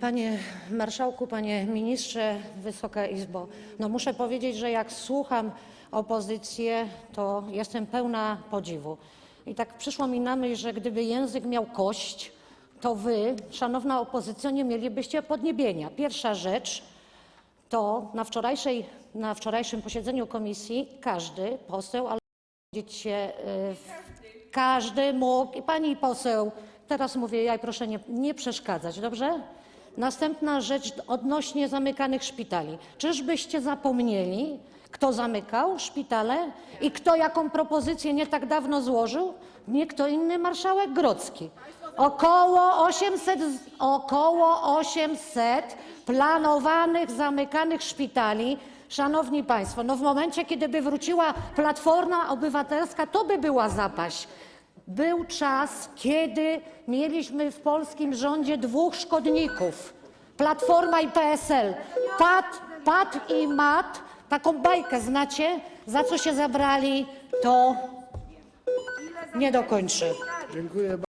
Panie Marszałku, Panie Ministrze, Wysoka Izbo, no muszę powiedzieć, że jak słucham opozycję, to jestem pełna podziwu. I tak przyszło mi na myśl, że gdyby język miał kość, to wy, szanowna opozycjo, nie mielibyście podniebienia. Pierwsza rzecz to na, wczorajszej, na wczorajszym posiedzeniu komisji każdy poseł, ale się, y, każdy mógł, i pani poseł, teraz mówię ja i proszę nie, nie przeszkadzać, dobrze? Następna rzecz odnośnie zamykanych szpitali. Czyżbyście zapomnieli, kto zamykał szpitale i kto jaką propozycję nie tak dawno złożył? Nie kto inny, marszałek Grodzki. Około 800, z- około 800 planowanych zamykanych szpitali Szanowni Państwo, no w momencie, kiedy by wróciła Platforma Obywatelska, to by była zapaść. Był czas, kiedy mieliśmy w polskim rządzie dwóch szkodników. Platforma i PSL. Pat, pat i mat. Taką bajkę znacie? Za co się zabrali, to nie dokończę. Dziękuję